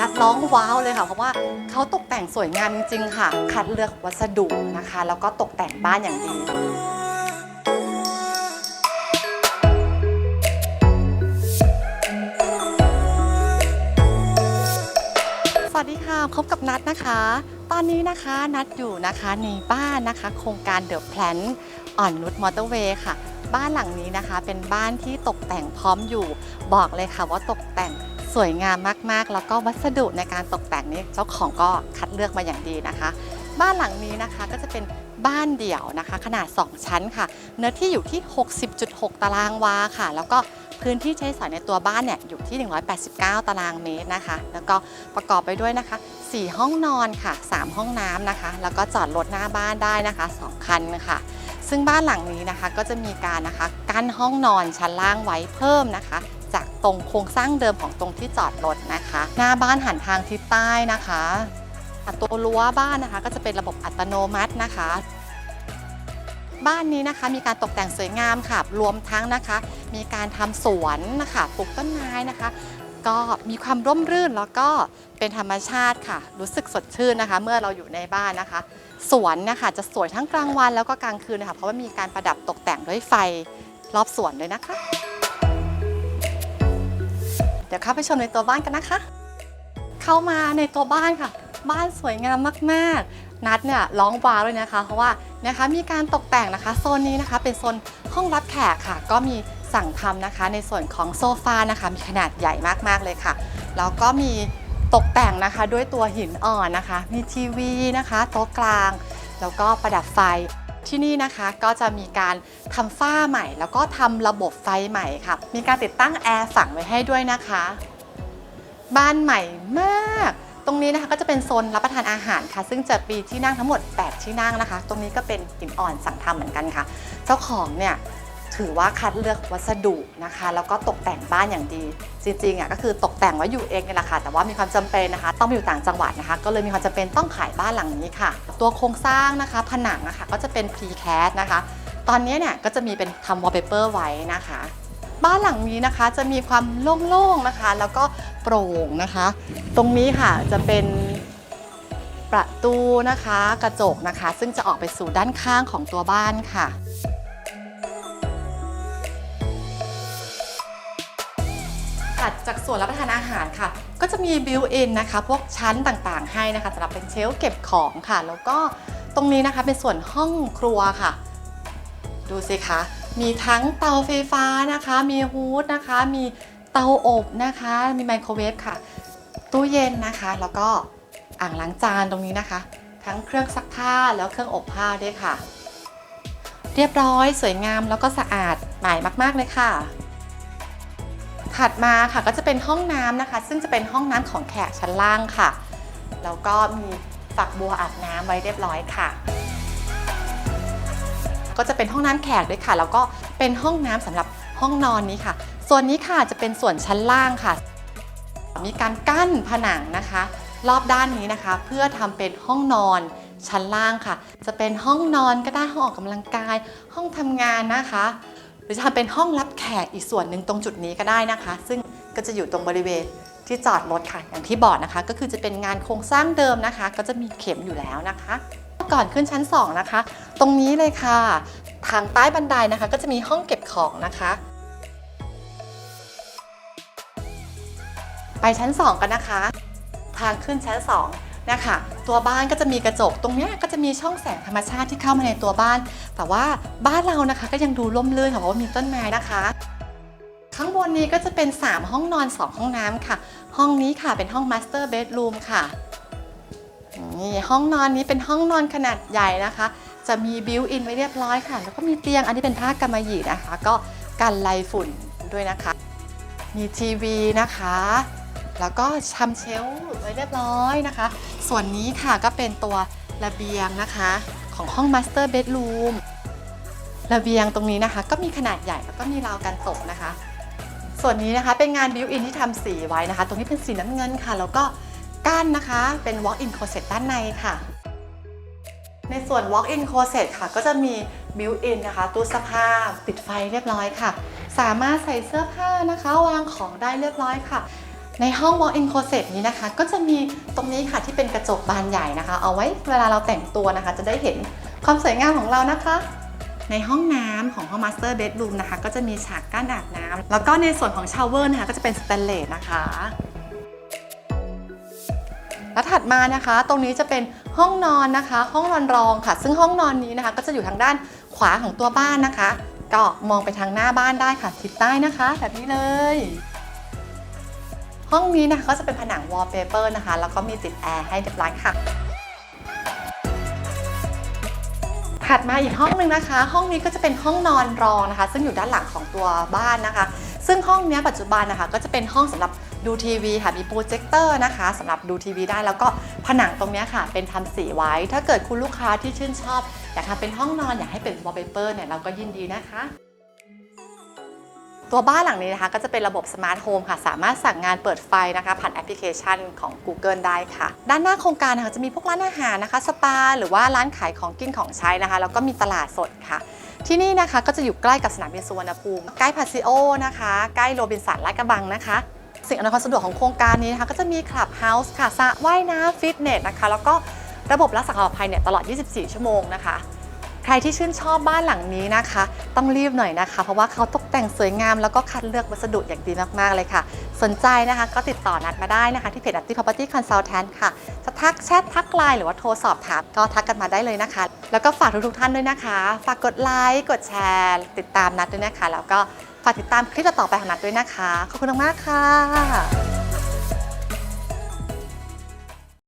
นัดร้องว้าวเลยค่ะ เพราะว่าเขาตกแต่งสวยงามจริงๆค่ะ คัดเลือกวัสดุนะคะ แล้วก็ตกแต่งบ้านอย่างดีสวัสดีค่ะพบกับนัดนะคะ ตอนนี้นะคะนัดอยู่นะคะในบ้านนะคะ โครงการเดอะแพลนอ่อนนุชมอเตอร์เวย์ค่ะ บ้านหลังนี้นะคะเป็นบ้านที่ตกแต่งพร้อมอยู่บอกเลยค่ะว่าตกแต่ง สวยงามมากๆ แล้วก็วัสดุในการตกแต่งนี้เจ้าของก็คัดเลือกมาอย่างดีนะคะ บ้านหลังนี้นะคะก็จะเป็นบ้านเดี่ยวนะคะ ขนาด 2 ชั้นค่ะ เนื้อที่อยู่ที่ 60.6 ตารางวาค่ะ แล้วก็พื้นที่ใช้สอยในตัวบ้านเนี่ยอยู่ที่ 189 ตารางเมตรนะคะ แล้วก็ประกอบไปด้วยนะคะ 4 ห้องนอนค่ะ 3 ห้องน้ำนะคะ แล้วก็จอดรถหน้าบ้านได้นะคะ 2 คันค่ะ ซึ่งบ้านหลังนี้นะคะก็จะมีการนะคะกั้นห้องนอนชั้นล่างไว้เพิ่มนะคะ จากตรงโครงสร้างเดิมของตรงที่จอดรถนะคะ หน้าบ้านหันทางทิศใต้นะคะตัวรั้วบ้านนะคะ ก็จะเป็นระบบอัตโนมัตินะคะ บ้านนี้นะคะมีการตกแต่งสวยงามค่ะ รวมทั้งนะคะ มีการทำสวนนะคะปลูกต้นไม้นะคะ ก็มีความร่มรื่นแล้วก็เป็นธรรมชาติค่ะ รู้สึกสดชื่นนะคะ เมื่อเราอยู่ในบ้านนะคะ สวนนะคะจะสวยทั้งกลางวันแล้วก็กลางคืนนะคะเพราะว่ามีการประดับตกแต่งด้วยไฟรอบสวนเลยนะคะ เดี๋ยวเข้าไปชมในตัวบ้านกันนะคะ เข้ามาในตัวบ้านค่ะ บ้านสวยงามมากๆ นัดเนี่ยร้องว้าวเลยนะคะ เพราะว่านะคะมีการตกแต่งนะคะโซนนี้นะคะ เป็นโซนห้องรับแขกค่ะ ก็มีสั่งทำนะคะ ในส่วนของโซฟานะคะ มีขนาดใหญ่มากๆเลยค่ะแล้วก็มีตกแต่งนะคะด้วยตัวหินอ่อนนะคะ มีทีวีนะคะโต๊ะกลาง แล้วก็ประดับไฟ ที่นี่นะคะก็จะมีการทำฝ้าใหม่ แล้วก็ทำระบบไฟใหม่ค่ะ มีการติดตั้งแอร์ฝังไว้ให้ด้วยนะคะ บ้านใหม่มาก ตรงนี้นะคะก็จะเป็นโซนรับประทานอาหารค่ะ ซึ่งจะปีที่นั่งทั้งหมด 8 ที่นั่งนะคะ ตรงนี้ก็เป็นหินอ่อนสั่งทำเหมือนกันค่ะ เจ้าของเนี่ย ถือว่าคัดเลือกวัสดุนะคะ แล้วก็ตกแต่งบ้านอย่างดี จริงๆอะก็คือตกแต่งไว้อยู่เองนี่แหละค่ะ แต่ว่ามีความจำเป็นนะคะ ต้องไปอยู่ต่างจังหวัดนะคะ ก็เลยมีความจำเป็นต้องขายบ้านหลังนี้ค่ะ ตัวโครงสร้างนะคะ ผนังนะคะก็จะเป็น precast นะคะ ตอนนี้เนี่ยก็จะมีเป็นทำ wallpaper ไว้นะคะบ้านหลังนี้นะคะจะมีความโล่งๆนะคะ แล้วก็โปร่งนะคะ ตรงนี้ค่ะจะเป็นประตูนะคะ กระจกนะคะ ซึ่งจะออกไปสู่ด้านข้างของตัวบ้านค่ะ ส่วนรับประทานอาหารค่ะ ก็จะมีบิวอินนะคะ พวกชั้นต่างๆ ให้นะคะสำหรับเป็นเชลฟ์เก็บของค่ะ แล้วก็ตรงนี้นะคะเป็นส่วนห้องครัวค่ะ ดูสิคะ มีทั้งเตาไฟฟ้านะคะ มีฮูดนะคะ มีเตาอบนะคะ มีไมโครเวฟค่ะ ตู้เย็นนะคะ แล้วก็อ่างล้างจานตรงนี้นะคะ ทั้งเครื่องซักผ้าแล้วเครื่องอบผ้าด้วยค่ะ เรียบร้อยสวยงามแล้วก็สะอาดใหม่มาก ๆ เลยค่ะ ถัดมาค่ะก็จะเป็นห้องน้ำนะคะ ซึ่งจะเป็นห้องน้ำของแขกชั้นล่างค่ะ แล้วก็มีฝักบัวอาบน้ำไว้เรียบร้อยค่ะ ก็จะเป็นห้องน้ำแขกด้วยค่ะ แล้วก็เป็นห้องน้ำสำหรับห้องนอนนี้ค่ะ ส่วนนี้ค่ะจะเป็นส่วนชั้นล่างค่ะ มีการกั้นผนังนะคะ รอบด้านนี้นะคะ เพื่อทำเป็นห้องนอนชั้นล่างค่ะ จะเป็นห้องนอนก็ได้ห้องออกกำลังกาย ห้องทำงานนะคะ รือจะทำเป็นห้องรับแขกอีกส่วนหนึ่งตรงจุดนี้ก็ได้นะคะ ซึ่งก็จะอยู่ตรงบริเวณที่จอดรถค่ะอย่างที่บอกนะคะ ก็คือจะเป็นงานโครงสร้างเดิมนะคะ ก็จะมีเข็มอยู่แล้วนะคะ ก่อนขึ้นชั้น 2 นะคะ ตรงนี้เลยค่ะ ทางใต้บันไดนะคะ ก็จะมีห้องเก็บของนะคะ ไปชั้น 2 กันนะคะ ทางขึ้นชั้น 2 นะคะตัวบ้านก็จะมีกระจกตรงนี้ก็จะมีช่องแสงธรรมชาติที่เข้ามาในตัวบ้าน แต่ว่าบ้านเรานะคะก็ยังดูร่มรื่นค่ะเพราะว่ามีต้นไม้นะคะข้างบนนี้ก็จะเป็น 3 ห้องนอน 2 ห้องน้ำค่ะ ห้องนี้ค่ะเป็นห้อง Master Bedroom ค่ะนี่ห้องนอนนี้เป็นห้องนอนขนาดใหญ่นะคะ จะมีบิวอินไว้เรียบร้อยค่ะ แล้วก็มีเตียงอันนี้เป็นผ้ากำมะหยี่นะคะ ก็กันไลฝุ่นด้วยนะคะ มีทีวีนะคะ แล้วก็ชำเชลไว้เรียบร้อยนะคะ ส่วนนี้ค่ะก็เป็นตัวระเบียงนะคะของห้อง Master Bedroom ระเบียงตรงนี้นะคะ ก็มีขนาดใหญ่แล้วก็มีราวกันตกนะคะ ส่วนนี้นะคะเป็นงานบิวอินที่ทำสีไว้นะคะ ตรงนี้เป็นสีน้ำเงินค่ะ แล้วก็กั้นนะคะเป็น walk-in closet ด้านในค่ะ ในส่วน walk-in closet ค่ะ ก็จะมี built-in นะคะตู้เสื้อผ้าติดไฟเรียบร้อยค่ะ สามารถใส่เสื้อผ้านะคะ วางของได้เรียบร้อยค่ะ ในห้อง walk-in closet นี้นะคะ ก็จะมีตรงนี้ค่ะที่เป็นกระจกบานใหญ่นะคะ เอาไว้เวลาเราแต่งตัวนะคะ จะได้เห็นความสวยงามของเรานะคะ ในห้องน้ำของห้อง master bedroom นะคะ ก็จะมีฉากกั้นอาบน้ำแล้วก็ในส่วนของชาวเวอร์นะคะ ก็จะเป็นสแตนเลสนะคะแล้วถัดมานะคะ ตรงนี้จะเป็นห้องนอนนะคะ ห้องนอนรองค่ะ ซึ่งห้องนอนนี้นะคะ ก็จะอยู่ทางด้านขวาของตัวบ้านนะคะ ก็มองไปทางหน้าบ้านได้ค่ะทิศใต้นะคะ แบบนี้เลย ห้องนี้นะคะก็จะเป็นผนังวอลเปเปอร์นะคะ แล้วก็มีติดแอร์ให้เรียบร้อยค่ะถัดมาอีกห้องหนึ่งนะคะ ห้องนี้ก็จะเป็นห้องนอนรองนะคะ ซึ่งอยู่ด้านหลังของตัวบ้านนะคะ ซึ่งห้องนี้ปัจจุบันนะคะ ก็จะเป็นห้องสำหรับดูทีวีค่ะมีโปรเจคเตอร์นะคะสำหรับดูทีวีได้แล้วก็ผนังตรงนี้ค่ะ เป็นทำสีไว้ ถ้าเกิดคุณลูกค้าที่ชื่นชอบ อยากทำเป็นห้องนอนอยากให้เป็นวอลเปเปอร์เนี่ยเราก็ยินดีนะคะ ตัวบ้านหลังนี้นะคะก็จะเป็นระบบสมาร์ทโฮมค่ะ สามารถสั่งงานเปิดไฟนะคะผ่านแอปพลิเคชันของ Google ได้ค่ะ ด้านหน้าโครงการนะคะจะมีพวกร้านอาหารนะคะสปา หรือว่าร้านขายของกินของใช้นะคะ แล้วก็มีตลาดสดค่ะ ที่นี่นะคะก็จะอยู่ใกล้กับสนามบินสุวรรณภูมิ ใกล้พาซิโอนะคะ ใกล้โรบินสันลาดกระบังนะคะสิ่งอำนวยความสะดวกของโครงการนี้นะคะก็จะมีคลับเฮาส์ค่ะสระว่ายน้ำฟิตเนสนะคะ แล้วก็ระบบรักษาความปลอดภัยเนี่ยตลอด 24 ชั่วโมงนะคะ รที่ชื่นชอบบ้านหลังนี้นะคะ ต้องรีบหน่อยนะคะ เพราะว่าเขาตกแต่งสวยงามแล้วก็คัดเลือกวัสดุอย่างดีมากๆเลยค่ะ สนใจนะคะก็ติดต่อนัดมาได้นะคะ ที่เพจ Active Property Consultant ค่ะ จะทักแชททักไลน์หรือว่าโทรสอบถามก็ทักกันมาได้เลยนะคะ แล้วก็ฝากทุกๆท่านด้วยนะคะ ฝากกดไลค์กดแชร์ ติดตามนัดด้วยนะคะ แล้วก็ฝากติดตามคลิปต่อไปของนัดด้วยนะคะขอบคุณมากค่ะ